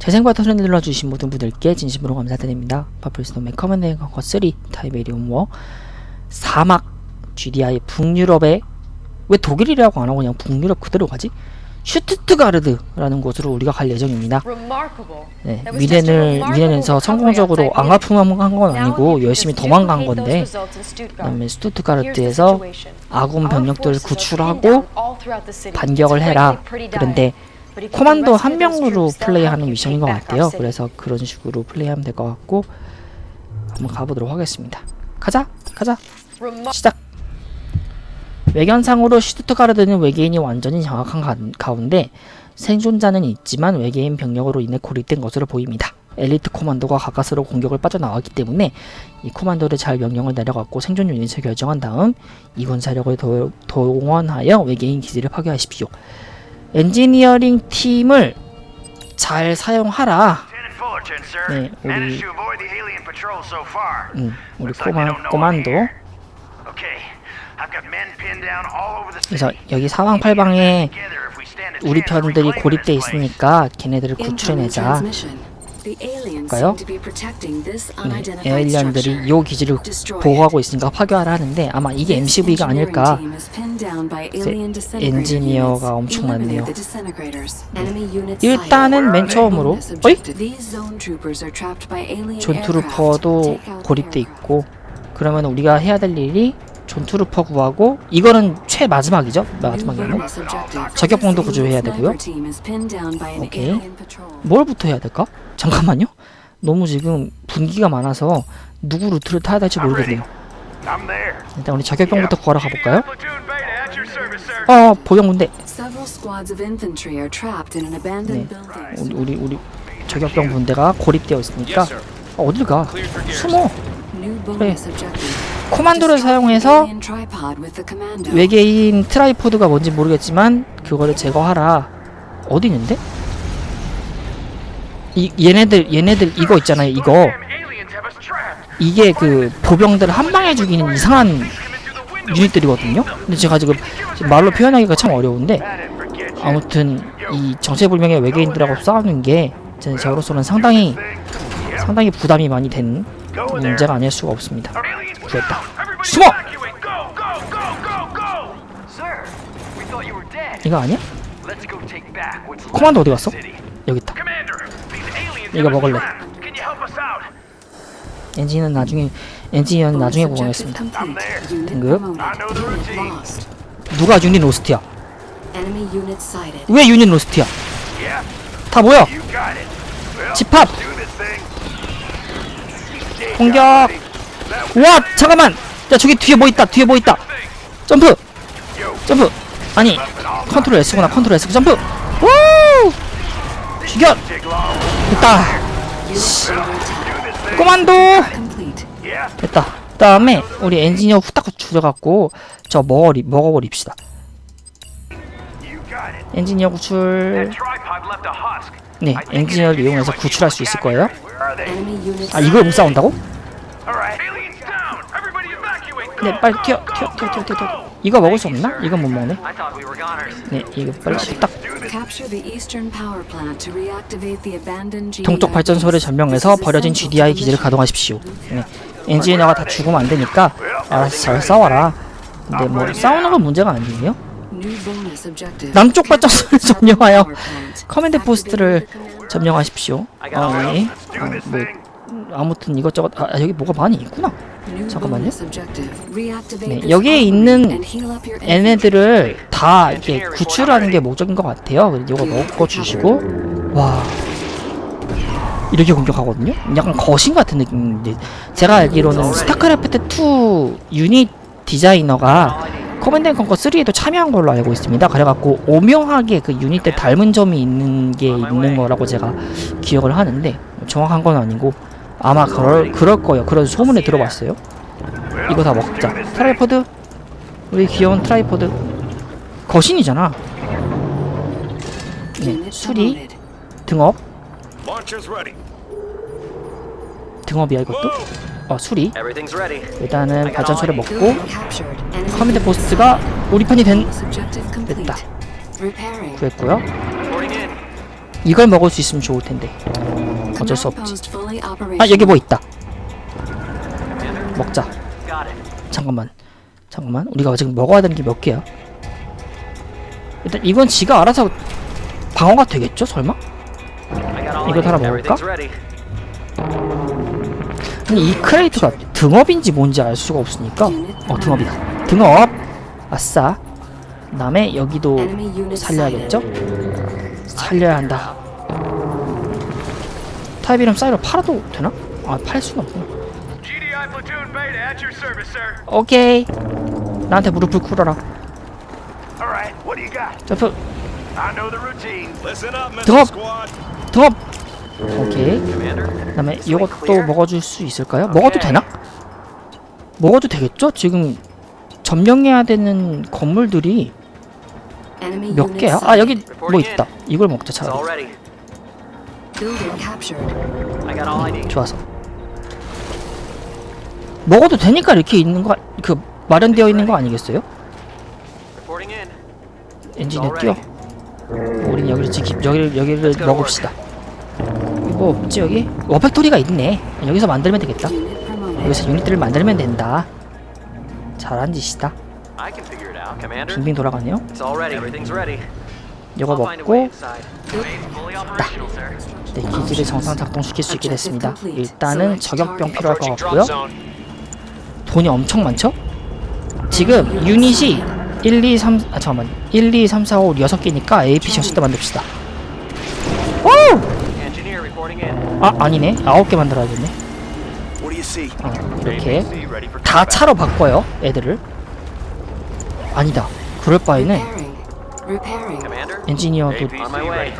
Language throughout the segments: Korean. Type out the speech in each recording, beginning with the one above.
재생 버튼을 눌러주신 모든 분들께 진심으로 감사드립니다. 파플스톤 커맨드 컨커 3 타이베리움 워 사막 GDI 북유럽의 왜 독일이라고 안 하고 그냥 북유럽 그대로 가지? 슈투트가르드라는 곳으로 우리가 갈 예정입니다. 네, 미래는 recovery 성공적으로 앙하품한 건 아니고 열심히 도망간 건데. 그다음에 situation. 아군 pinned 구출하고. 반격을 해라. 그런데 코만도 한 명으로 플레이하는 미션인 것 같아요. 그래서 그런 식으로 플레이하면 될 것 같고 한번 가보도록 하겠습니다. 가자, 가자. 시작. 외견상으로 슈투트가르드는 외계인이 완전히 장악한 가, 가운데 생존자는 있지만 외계인 병력으로 인해 고립된 것으로 보입니다. 엘리트 코만도가 가까스로 공격을 빠져나왔기 때문에 이 코만도를 잘 명령을 내려갖고 생존 유닛을 결정한 다음 이군 사력을 도, 동원하여 외계인 기지를 파괴하십시오. 엔지니어링 팀을 잘 사용하라. 네, 우리-. 음, 우리 Looks like they 코만, don't know I'm 코만도 here. Okay, I've got men pinned down all over the city. 그래서 여기 사방팔방에 우리 편들이 고립돼. 있으니까 걔네들을 구출해내자. Transmission. The aliens 볼까요? seem to be protecting this 네, unidentified 에일리언들이. 이 기지를 보호하고 있으니까 파괴하라 하는데 아마 이게 MCV가 아닐까. team is pinned down by 이제 alien disintegrator 엔지니어가. 엄청 많네요. 일단은 맨. 처음으로 Bonus 어이? objective. These zone troopers are trapped by alien 존 aircraft. 트루퍼도 Take out the 고립돼 aircraft. 있고 그러면 우리가 해야 될 일이 존 트루퍼 구하고 이거는 최 마지막이죠 objective. 저격봉도 구조해야 alien 되고요. sniper team is pinned down by an 오케이. 뭘부터 해야 될까 잠깐만요 너무 지금 분기가 많아서 누구 루트를 타야 될지 모르겠네요 I'm there. 일단 우리 저격병부터 구하러 가볼까요. 어 보병군대 네. 우리 우리 우리 저격병 분대가 고립되어 있으니까 어, 어딜 가 숨어 objective. 코만도를 사용해서. 외계인 트라이포드가 뭔지 모르겠지만 그거를 제거하라 어디 있는데? 이 얘네들 얘네들 이거 있잖아요 이거. 이게 그 보병들을 한 방에 죽이는 이상한. 유닛들이거든요 근데 제가 지금 말로 표현하기가 참 어려운데. 아무튼 이 정체불명의 외계인들하고 싸우는 게 제- 저로서는 상당히 상당히 부담이 많이 된. 문제가 아닐 수가 없습니다 구했다 숨어! 이거 아니야? 코만도 어디 갔어? 여기 있다 이거 먹을래. 엔진은 나중에 엔진은 나중에. Unit 등급. 누가 유닛 로스트야. 왜 유닛 로스트야 다. Well, 집합 공격. 와 잠깐만 야 저기 뒤에 뭐 있다 뒤에 뭐 있다 점프 점프 아니 컨트롤 S구나 컨트롤 S 점프 우 죽여. 됐다. 꼬만도 됐다 그 다음에 우리 엔지니어 후딱 줄여갖고 저 먹어리 먹어버립시다. 엔지니어 구출. 네 엔지니어를 이용해서 구출할 수 있을 거예요 아 이걸 못 싸운다고? 네 빨리 튀어 튀어 튀어 튀어 튀어. 이거 먹을 수 없나? 이건 못 먹네. 네 이거 빨리 딱 동쪽 발전소를. 점령해서 버려진 GDI 기지를. 가동하십시오. 네. 엔지니어가 다 죽으면 안 되니까 알아서 잘 싸워라. 근데 뭐 싸우는 건 문제가 아니에요. 남쪽 발전소를 점령하여. 커맨드 포스트를. 점령하십시오. 아, 네. 아, this 뭐. 아무튼 이것저것 아 여기 뭐가 많이 있구나. 잠깐만요. 네, 여기에 있는 얘네들을 다 이렇게 구출하는 게 목적인 것 같아요. 이거 먹어 주시고 와 이렇게 공격하거든요. 약간 거신 같은 느낌인데 제가 알기로는 스타크래프트 2 유닛 디자이너가 커맨드 앤 컨커 3에도 참여한 걸로 알고 있습니다. 그래갖고 오묘하게 그 유닛들 닮은 점이 있는 게 있는 거라고 제가 기억을 하는데 정확한 건 아니고 아마 그럴 그럴 거예요. 그런 소문에 들어봤어요. 이거 다 먹자. 트라이포드 우리 귀여운 트라이포드 거신이잖아. 네, 수리. 등업. 등업이야 이것도. 어 수리. 일단은 발전소를 먹고 unit 포스트가 우리 편이 된. 됐다. 구했고요. 이걸 먹을 수 있으면 좋을 텐데. 어쩔 수 없지. 아. 여기 뭐 있다. 먹자. 잠깐만. 잠깐만. 우리가 지금 먹어야 되는 게 몇 개야? 일단 이건 지가 알아서 방어가 되겠죠? 설마? 이거 하나. 먹을까? 근데 이 크레이트가 등업인지 뭔지 알 수가 없으니까 어 등업이다. 등업. 아싸. 그 다음에 여기도 Enemy unit 살려야겠죠? 살려야 한다. 타입 이름 사이로 팔아도 되나? 아 팔 수는 없구나. 오케이. 나한테 무릎을 꿇어라. 점프. Squad. 등업. 오케이. 그 다음에 This way 이것도? 먹어줄 수 있을까요? 먹어도 되나? 먹어도 되겠죠? 지금 점령해야 되는 건물들이 몇 개야? 아. 여기 뭐 있다. 이걸 먹자 차라리. Ready. Building captured. I got all I need. 좋아서. 먹어도 되니까 이렇게 있는 거, 그 마련되어 있는 거 아니겠어요? Reporting in. 엔진에 뛰어. 우린 여기를 지키, 여기를 여기를 먹읍시다. 뭐 없지 여기? 워팩토리가 있네. 여기서 만들면 되겠다. 여기서 유닛들을 만들면 된다. 잘한 짓이다. I can figure it out, Commander. 빙빙 돌아가네요. It's all ready. Everything's ready. 이거 I'll find a way 먹고 inside. Base's fully operational, sir. 네, 기지를 정상 작동시킬 수 있게 됐습니다. 일단은 저격병 필요할 것 같고요. 돈이 엄청 많죠? 지금 유닛이 1, 2, 3, 아 잠깐만 1, 2, 3, 4, 5, 6개니까 APC 6대 만듭시다. 오! 아 아니네 9개 만들어야겠네. 어, 이렇게 다 차로 바꿔요 애들을. 아니다. 그럴 바에는. 엔지니어도.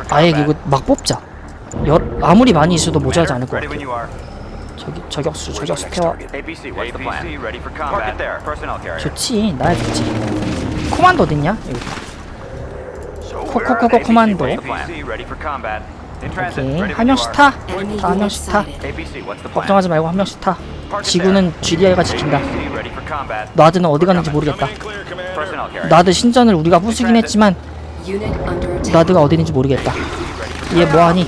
아예 이거 막 뽑자. 여, 아무리 많이 있어도 모자라지 않을 것 같아요. 저기 저격수 저격수 태워. 좋지 나야 좋지. 코만도 어딨냐? 여기 있다. So 코- where 코- are 코- they? 코만도. 오케이 한 명씩. 타. Enemy 다한 unit 명씩 타. 걱정하지 말고 한 명씩 타. 지구는 GDI가 지킨다. 나드는 어디 갔는지 모르겠다. 나드 신전을 우리가 부수긴 했지만. 나드가 어디 있는지 모르겠다. 얘 뭐하니?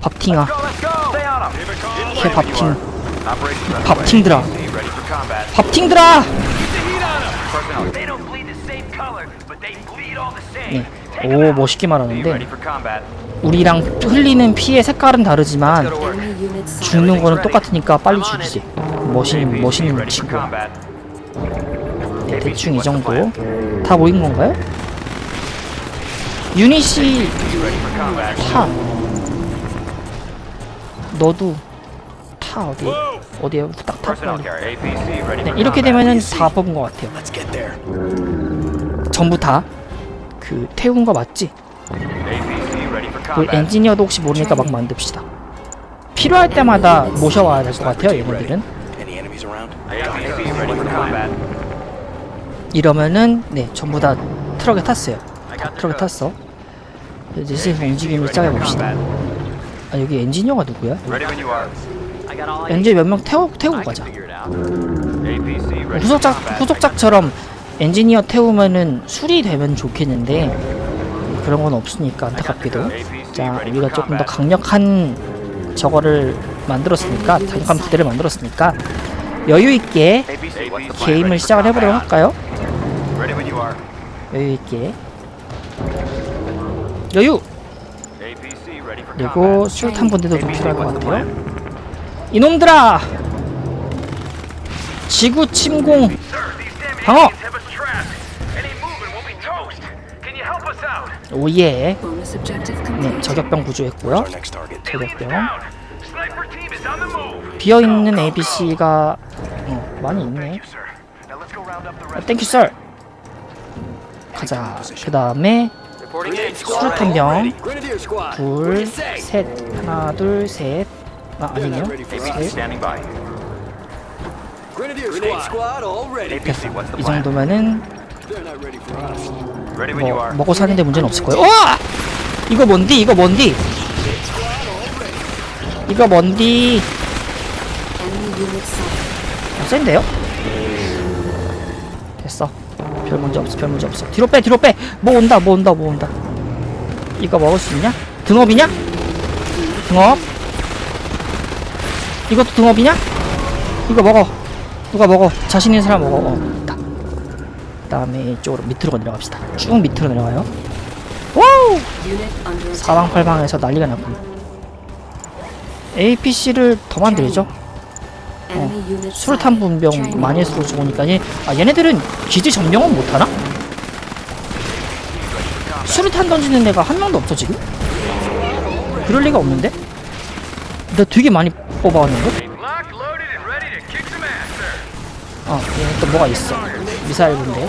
밥팅아. 걔 밥팅. 밥팅들아. 밥팅들아. 네. 오 멋있게 말하는데. 우리랑 흘리는 피의 색깔은 다르지만. 죽는 거는 똑같으니까 빨리 죽이지. 멋있는 멋있는 친구야. combat. 네, 대충 이 정도. 다 모인 건가요? 유닛이. 타. 너도 타 어디? 어디에 후딱 타 Personnel 빨리. carrier. APC ready 네, 이렇게. 되면은 다 뽑은 것 같아요. 전부 다 그 태운 거 맞지? 그. 엔지니어도 혹시 모르니까 막 만듭시다. 필요할 때마다 모셔와야 될 것 같아요. 얘네들은 combat. 이러면은 네 전부 다 트럭에 탔어요. 다 트럭에 탔어. 슬슬 움직임을 시작해 봅시다. 아 여기 엔지니어가 누구야? 엔지니어 몇 명 태우 태우고 가자. 후속작. 후속작처럼 엔지니어 태우면은 술이 되면 좋겠는데 그런 건 없으니까 안타깝게도 자 우리가 조금 더 강력한 저거를 만들었으니까 장관 부대를 만들었으니까 여유 있게 APC what's the plan? 게임을 시작을 해보도록. 할까요? Ready when you are. 여유 있게 여유 그리고 combat. 수류탄 분대도 좀 필요할 것 같아요. 이놈들아 지구 침공 방어? 오예 네. 저격병 구조했고요. 저격병. 비어있는 ABC가 어, 많이 있네. 아. 땡큐 썰. 가자. 그 다음에 Reporting in. 수류탄 병 Grenadier squad. 둘, 셋, 하나, 둘, 셋. 아 아니요. APC 셋. the 이? 정도면은 뭐. 먹고 사는데 문제는 없을 거예요. 와! 이거 뭔디? 이거 뭔디? 이거 뭔디? 어, 센데요? 됐어. 별 문제 없어. 별 문제 없어. 뒤로 빼. 뒤로 빼. 뭐 온다. 뭐 온다. 뭐 온다. 이거 먹을 수 있냐? 등업이냐? 등업 이것도 등업이냐? 이거 먹어 누가 먹어 자신 있는 사람 먹어 어그 다음에 이쪽으로 밑으로 내려갑시다 쭉 밑으로 내려가요 와우. 사방팔방에서 난리가 났군 APC를 더 만들죠 Unit 수류탄. 분병. 많이 쓰고 좋으니까 얘- 아 얘네들은 기지 점령은 못하나? 수류탄 던지는 애가 한 명도 없어 지금? 그럴 리가 없는데? 나 되게 많이 뽑아왔는데? 아 얘는 또 뭐가 있어 미사일 군대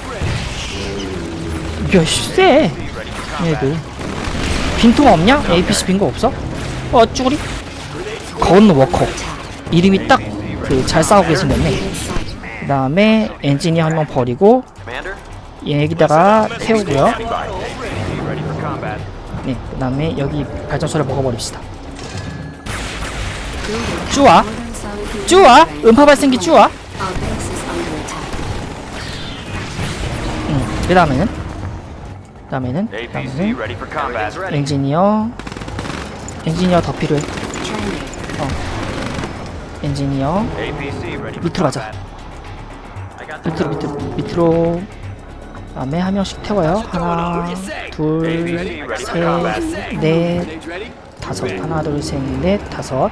야씨 쎄 얘들 빈통 없냐? APC 빈거 없어? 어 쭈구리 건 워커 이름이 딱 그잘 생겼네 Unit sighted. 그 다음에 엔지니어 한 명 버리고 여기다가 태우고요. 네, 그 다음에 여기 발전소를 먹어버립시다 쭈아 쭈아 음파 발생기 쭈아. 응, 그 다음에는 그 다음에는 그. 엔지니어 엔지니어 더 필요해 Training. 엔지니어 밑으로 가자. 밑으로 밑으로 밑으로 그다음에 한 명씩 태워요 하나 둘셋넷? 다섯 하나 둘셋넷 다섯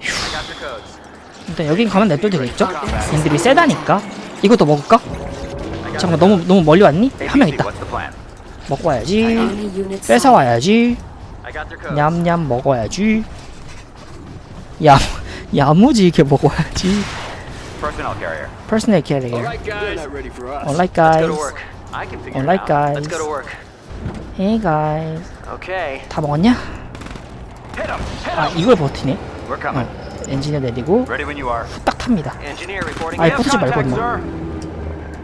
codes. 일단 여기 가면 냅둬도 되겠죠? 얘들이 세다니까 이것도 먹을까? 잠깐 너무 너무 멀리 왔니? 한 명 있다? 먹고 와야지. 뺏어와야지. 냠냠 먹어야지 야 야무지게 먹어야지 Personnel carrier. 퍼스널 캐리어 Alright, guys. They're not ready for us. alright Let's go to guys work. I can figure Alright, it out. Let's guys. go to work. hey guys Okay. 다 먹었냐? Hit 'em. Hit 아 'em. 이걸 버티네 We're 어, coming. 엔지니어 내리고 Ready when you are. 딱 탑니다 Engineer reporting. 아이 붙지 말고 임마 sir.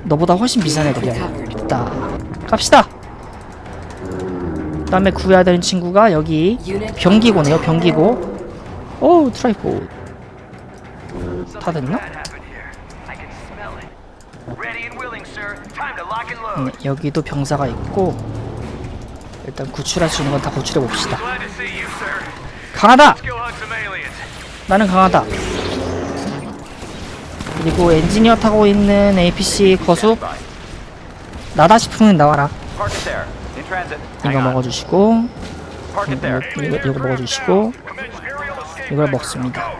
너보다 훨씬 비싼 애들이야 있다 갑시다 그 다음에 구해야 되는 친구가 여기 병기고네요 병기고 오 트라이포 다 됐나? Bad happened here. I can smell it. Ready and willing, sir. Time to lock and 네, load. 여기도 병사가 있고 일단 구출할 수 있는 건 다 구출해 봅시다. 강하다. 나는 강하다 그리고 엔지니어 타고 있는 APC 거수 나다 싶으면 나와라. 이거. 먹어주시고. 이거, 이거, 이거 먹어주시고. 이걸 먹습니다.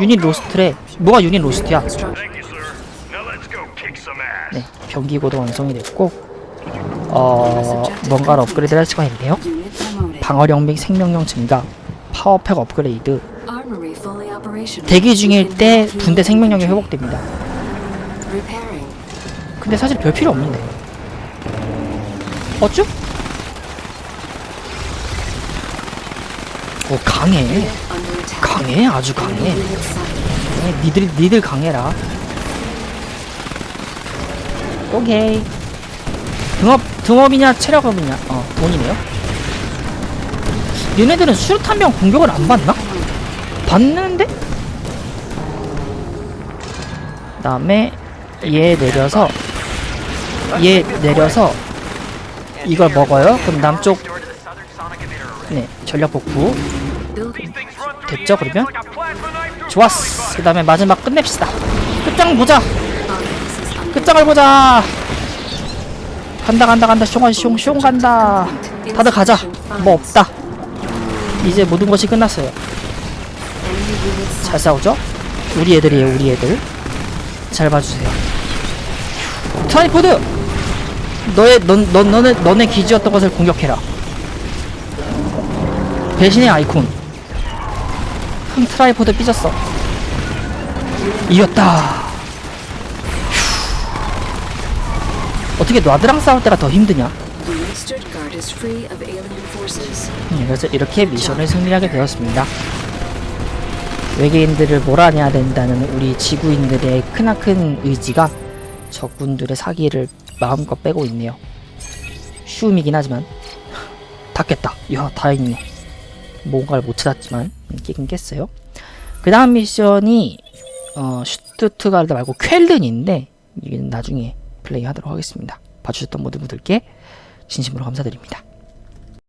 유닛 로스트래 뭐가 유닛 로스트야. 네 병기고도 완성이 됐고 어 뭔가를 업그레이드 할 수가 있네요. 방어력 및 생명력 증가 파워팩 업그레이드. 대기 중일 때 군대 19 생명력이. 회복됩니다. 근데 사실 별 필요 없는데 어쭈? 오 강해. 강해 아주 강해. 네, 니들 니들 강해라 오케이 등업 등업이냐 체력업이냐 어 돈이네요 얘네들은 수류탄병 공격을 안 받나? 받는데? 그 다음에 얘 내려서 얘 내려서 이걸 먹어요 그럼 남쪽. 네 전력 복구 됐죠, 그러면? 좋았어. 그 다음에 마지막 끝냅시다. 끝장 보자. 끝장을 보자. 간다 간다 간다. 숑 숑 숑 간다. 다들 가자. 뭐 없다. 이제 모든 것이 끝났어요. 잘 싸우죠? 우리 애들이에요 우리 애들. 잘 봐주세요. 트라이포드! 너의 넌, 넌, 너네, 너네 기지였던 것을 공격해라. 배신의 아이콘 흠 트라이포드 삐졌어 이겼다 휴. 어떻게 놔드랑 싸울 때가 더 힘드냐. 음, 그래서 이렇게 미션을 승리하게 되었습니다. 외계인들을 몰아내야 된다는 우리 지구인들의 크나큰 의지가 적군들의 사기를 마음껏 빼고 있네요. 쉬움이긴 하지만 다 깼다. 이야 다행이네. 뭔가를 못 찾았지만 음, 깨긴 깼어요. 그 다음 미션이 어, 슈투트가르드 말고 쾰른인데 이건 나중에 플레이하도록 하겠습니다. 봐주셨던 모든 분들께 진심으로 감사드립니다.